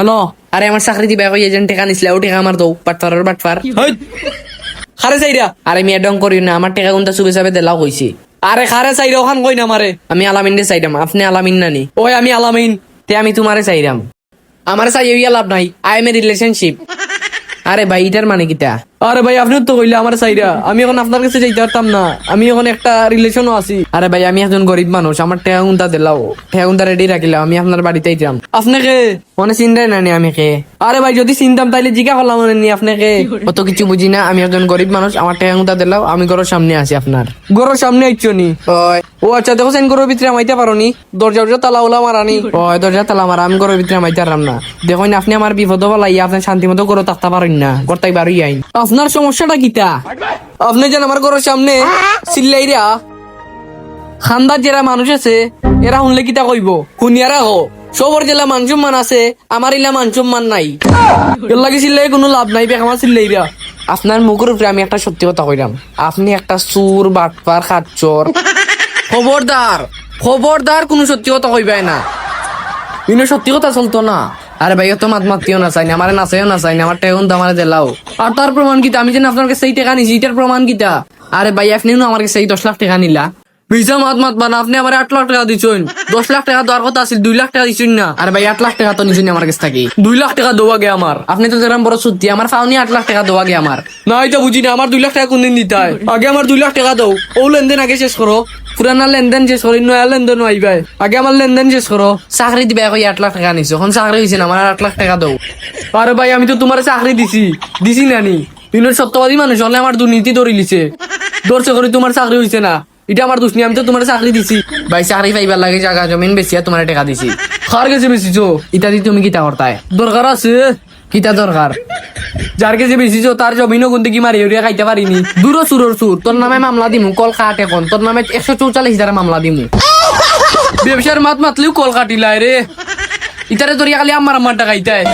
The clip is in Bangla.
হ্যালো আরে আমার চাকরি দিবা কই এজেন্ট টেকা নিছিল ও টেকা আমার দৌ বাটফারের বাটফার হেই খারে চাইরা আরে মিয়া ডং করি না আমার টেকা কোনটা চুপে চাপে দেলাও কইছি। আরে খারে চাইরা ওখান কই না মারে? আমি আলামিন দে চাইরাম আপনি আলামিন নানি। ওই আমি আলামিন। তে আমি তোমারে চাইরাম। আমার চাইয়া লাভ নাই আই এম এ রিলেশনশিপ। আরে ভাই এটার মানে কিটা আরে ভাই আপনি তো কইলে আমার চাইরা। আমি এখন আপনার কাছে যাইতে পারতাম না। আমি এখন একটা রিলেশনও আছি। আরে ভাই আমি একজন গরিব মানুষ আমার টাকা দিলাও টাকা রেডি রাখিলাম আমি আপনার বাড়িতে যাম আপনাকে? মনে চিন্তাই নানি আমি কে আরে ভাই যদি চিনতাম তাইলে জিজ্ঞা করলাম নি আপনাকে। অত কিছু বুঝি না আমি একজন গরিব মানুষ আমার টাকা দিলাও আমি ঘরের সামনে আছি আপনার। গরুর সামনে আইছো নি? ও আচ্ছা দেখো সেন গরুর ভিতরে মাইতে পারো নি। দরজা উরজা তালা উলা মারানি ওই দরজা তালা আমার আমি ঘরের ভিতরে মাইতে পারলাম না। দেখুন আপনি আমার বিপদ বলাই আপনি শান্তি মতো করে থাকতে পারেন না করতাই বারোই আইন। আপনার সমস্যাটা কিতা? আপনি যেন আমার ঘরের সামনে চিল্লাইরা খান্দার যারা মানুষ আছে, এরা শুনলে কিতা কইব? শুনিয়ারা হো। সবর জেলা মানসম্মান আছে, আমার ইলা মানসম্মান নাই। এর লাগি চিল্লাই কোনো লাভ নাই বেক আমার চিল্লাইরা আপনার মুখের উপরে আমি একটা সত্যি কথা কইলাম আপনি একটা সুর বাটপার, খাচ্চর। খবরদার খবরদার কোনো সত্যি কথা কইবাই না। কিন্তু সত্যি কথা চলতো না। আরে ভাই তো মাত মাতিও না চাই না, আমার নাচাইও না চাই না, আমার টেগুন তো আমার দেলাও আর তার প্রমাণ কিতা? আমি যেন আপনার কাছে টাকা নিছি, এটার প্রমাণ কিতা? আরে ভাই, আপনি আমার কাছে এই দশ লাখ টাকা নিলা। ভিসা মাত মাত বানা, আপনি আমার আট লাখ টাকা দিচ্ছেন দশ লাখ টাকা দেওয়ার কথা আছিল, দুই লাখ টাকা দিচ্ছেন না। আরে ভাই, আট লাখ টাকা তো নিচুনি আমার কাছে থাকি। দুই লাখ টাকা দেওয়া গে আমার। আপনি তো যেরকম বড় সত্যি আমার ফাউনি আট লাখ টাকা দেওয়া গে আমার। না, এটা বুঝি আমার দুই লাখ টাকা কোনদিন দিতে হয় আগে আমার দুই লাখ টাকা দাও। ও লেনদেন আগে শেষ করো। পুরানা লেনদেন শেষ করি নয়া লেনদেন আইবাই আগে আমার লেনদেন শেষ করো চাকরি দিবা কই আট লাখ টাকা নিছো। এখন চাকরি হয়েছে না আমার আট লাখ টাকা দাও। আরে ভাই আমি তো তোমার চাকরি দিছি দিছি নানি কিন্তু সত্যবাদী মানুষ হলে আমার দুর্নীতি ধরে লিছে। ধরছে করে তোমার চাকরি হয়েছে না। এটা আমার দুষ্নি আমি তো তোমার চাকরি দিছি। ভাই চাকরি পাইবার লাগে জায়গা জমিন বেশি তোমার টাকা দিছি। খার গেছে বেশিছো ইত্যাদি তুমি কিতা করতাই দরকার আছে। কিতা দরকার? যার কাছে বেশিছো তার জমিনও গুন্দি কি মারি হরিয়া খাইতে পারিনি দূর সুরর সুর তোর নামে মামলা দিমু, কল কাট এখন। তোর নামে একশো চৌচাল্লিশ হাজার মামলা দিমু। ব্যবসার মাত মাতলেও কল কাটিলাই রে ইতারে তোর খালি আমার আমার টাকাইতায়